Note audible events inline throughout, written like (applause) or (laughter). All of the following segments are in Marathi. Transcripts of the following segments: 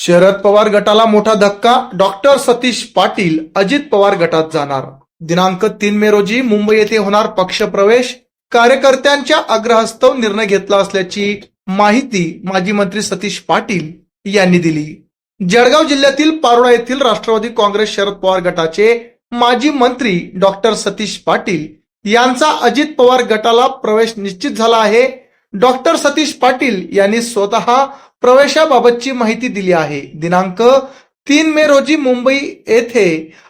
शरद पवार गटाला मोठा धक्का डॉक्टर सतीश पाटील अजित पवार गटात जाणार. दिनांक तीन मे रोजी मुंबई येथे होणार पक्षप्रवेश. कार्यकर्त्यांच्या आग्रहास्तव निर्णय घेतला असल्याची माहिती माजी मंत्री सतीश पाटील यांनी दिली. जळगाव जिल्ह्यातील पारोळा येथील राष्ट्रवादी काँग्रेस शरद पवार गटाचे माजी मंत्री डॉक्टर सतीश पाटील यांचा अजित पवार गटाला प्रवेश निश्चित झाला आहे. डॉक्टर सतीश पाटील यांनी स्वतः प्रवेशाबाबतची माहिती दिली आहे. दिनांक तीन मे रोजी मुंबई येथे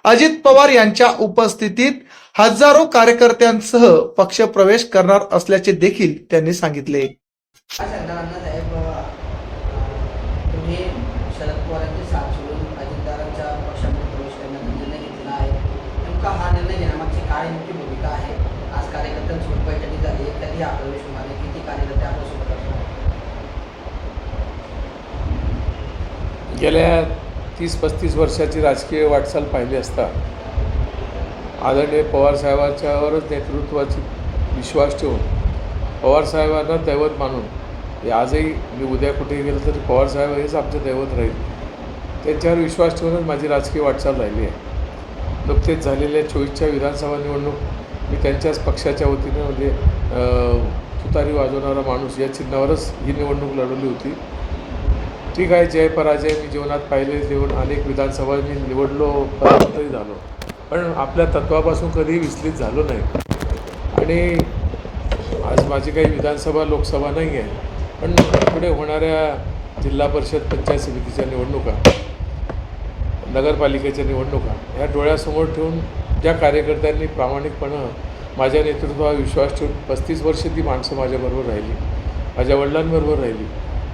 अजित पवार यांच्या उपस्थितीत हजारो कार्यकर्त्यांसह पक्ष प्रवेश करणार असल्याचे देखील त्यांनी सांगितले काय सांगणार अण्णासाहेब अं, तुम्ही शरद पवारांची साथ सोडून अजितदारांच्या पक्षामध्ये प्रवेश करण्याचा निर्णय घेतलेला आहे नेमका हा निर्णय घेण्यामागची काय नेमकी भूमिका आहे आज कार्यकर्त्यांसोबत बैठकी झाली आहे कधी हा प्रवेश होणार आहे किती कार्यकर्ते आपल्यासोबत असणार गेल्या तीस पस्तीस वर्षाची राजकीय वाटचाल पाहिली असता आदरणीय पवारसाहेबांच्यावरच नेतृत्वाची विश्वास ठेवून पवारसाहेबांना दैवत मानून हे आजही मी उद्या कुठेही गेलो तरी पवारसाहेब हेच आमचं दैवत राहील. त्यांच्यावर विश्वास ठेवूनच माझी राजकीय वाटचाल राहिली आहे. नुकतेच झालेल्या चोवीसच्या विधानसभा निवडणूक मी त्यांच्याच पक्षाच्या वतीनं म्हणजे तुतारी वाजवणारा माणूस या चिन्हावरच ही निवडणूक लढवली होती. ठीक आहे जय पराजय मी जीवनात पाहिले जेवण अनेक विधानसभा मी निवडलो पराभूतही झालो. पण आपल्या तत्वापासून कधीही विचलित झालो नाही. आणि आज माझी काही विधानसभा लोकसभा नाही आहे. पण पुढे होणाऱ्या जिल्हा परिषद पंचायत समितीच्या निवडणुका नगरपालिकेच्या निवडणुका ह्या डोळ्यासमोर ठेवून ज्या कार्यकर्त्यांनी प्रामाणिकपणं माझ्या नेतृत्वावर विश्वास ठेवून पस्तीस वर्षे ती माणसं माझ्याबरोबर राहिली. माझ्या वडिलांबरोबर राहिली.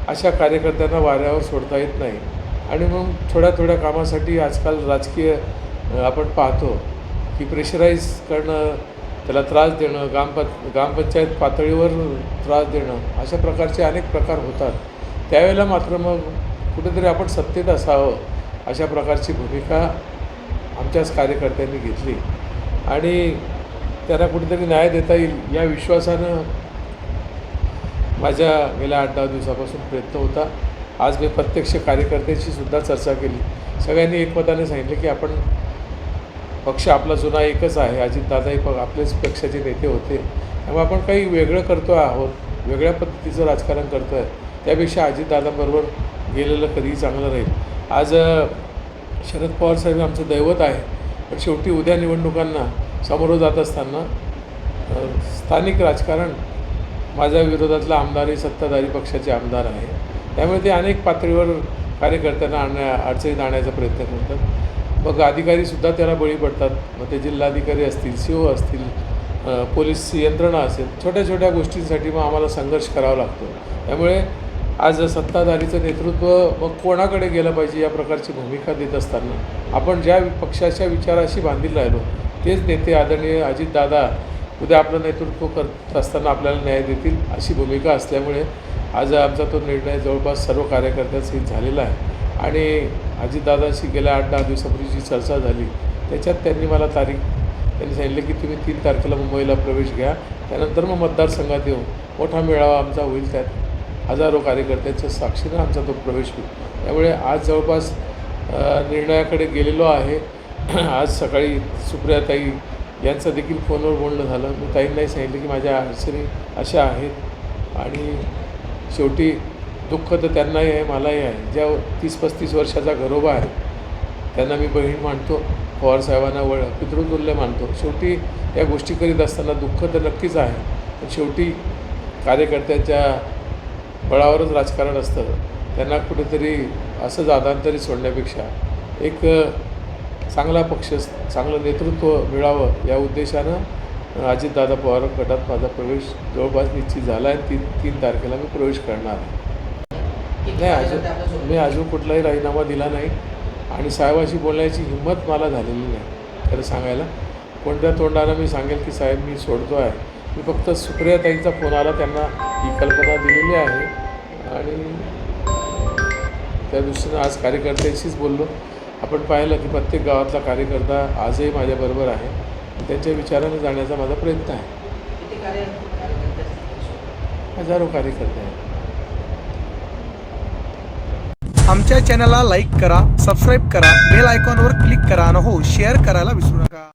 अशा कार्यकर्त्यांना वाऱ्यावर सोडता येत नाही. आणि मग थोड्या थोड्या कामासाठी आजकाल राजकीय आपण पाहतो की प्रेशराईज करणं त्याला त्रास देणं ग्रामप ग्रामपंचायत पातळीवर त्रास देणं अशा प्रकारचे अनेक प्रकार होतात. त्यावेळेला मात्र मग कुठेतरी आपण सत्तेत असावं अशा प्रकारची भूमिका आमच्याच कार्यकर्त्यांनी घेतली. आणि त्यांना कुठेतरी न्याय देता येईल या विश्वासानं माझ्या गेल्या आठ दहा दिवसापासून प्रयत्न होता. आज मी प्रत्यक्ष कार्यकर्त्यांशी सुद्धा चर्चा केली. सगळ्यांनी एकमताने सांगितलं की आपण पक्ष आपला जुना एकच आहे. अजितदादाही प आपलेच पक्षाचे नेते होते. त्यामुळे आपण काही वेगळं करतो आहोत. वेगळ्या पद्धतीचं राजकारण करतो आहे त्यापेक्षा अजितदादाबरोबर गेलेलं कधीही चांगलं राहील. आज शरद पवार साहेब आमचं दैवत आहे. पण शेवटी उद्या निवडणुकांना सामोरं जात असताना स्थानिक राजकारण माझ्या विरोधातला आमदारही सत्ताधारी पक्षाचे आमदार आहे. त्यामुळे ते अनेक पातळीवर कार्यकर्त्यांना आणण्या अडचणीत आणण्याचा प्रयत्न करतात. मग अधिकारीसुद्धा त्याला बळी पडतात. मग ते जिल्हाधिकारी असतील सी ओ असतील पोलीस यंत्रणा असेल छोट्या छोट्या गोष्टींसाठी मग आम्हाला संघर्ष करावा लागतो. त्यामुळे आज सत्ताधारीचं नेतृत्व मग कोणाकडे गेलं पाहिजे या प्रकारची भूमिका देत असताना आपण ज्या पक्षाच्या विचाराशी बांधील राहिलो तेच नेते आदरणीय अजितदादा उद्या आपलं नेतृत्व करत असताना आपल्याला न्याय देतील अशी भूमिका असल्यामुळे आज आमचा तो निर्णय जवळपास सर्व कार्यकर्त्यांसहित झालेला आहे. आणि अजितदादाशी गेल्या आठ दहा दिवसापूर्वी जी चर्चा झाली त्याच्यात त्यांनी मला तारीख त्यांनी सांगितलं की तुम्ही तीन तारखेला मुंबईला प्रवेश घ्या त्यानंतर मग मतदारसंघात येऊ मोठा मेळावा आमचा होईल त्यात हजारो कार्यकर्त्यांच्या साक्षीनं आमचा तो प्रवेश होईल. त्यामुळे आज जवळपास निर्णयाकडे गेलेलो आहे. (clears throat) आज सकाळी सुप्रियाताई यांचं देखील फोनवर बोलणं झालं. मी ताईंनाही सांगितलं की माझ्या अडचणी अशा आहेत आणि शेवटी दुःख तर त्यांनाही आहे मलाही आहे. ज्या तीस पस्तीस वर्षाचा घरोबा आहे त्यांना मी बहीण मानतो पवारसाहेबांना वळ पितृतुल्य मानतो. शेवटी या गोष्टी करीत असताना दुःख तर नक्कीच आहे पण शेवटी कार्यकर्त्यांच्या बळावरच राजकारण असतं. त्यांना कुठेतरी असं जादांतरी सोडण्यापेक्षा एक चांगला पक्ष चांगलं नेतृत्व मिळावं या उद्देशानं अजितदादा पवार गटात माझा प्रवेश जवळपास निश्चित झाला आहे तीन तीन तारखेला मी प्रवेश करणार. नाही अजून मी अजून कुठलाही राजीनामा दिला नाही आणि साहेबाशी बोलण्याची हिंमत मला झालेली नाही खरं सांगायला. कोणत्या तोंडानं मी सांगेल की साहेब मी सोडतो आहे मी फक्त सुप्रियाताईंचा फोन आला त्यांना ही कल्पना दिलेली आहे. आणि त्या दृष्टीनं आज कार्यकर्त्यांशीच बोललो. आपण पाहिलं की प्रत्येक गावातला कार्यकर्ता आजही माझ्याबरोबर आहे. त्यांच्या विचाराने जाण्याचा माझा प्रयत्न आहे? हजारो कार्यकर्ते आहेत. आमच्या चॅनलला लाईक करा सबस्क्राईब करा बेल आयकॉनवर क्लिक करा आणि हो शेअर करायला विसरू नका.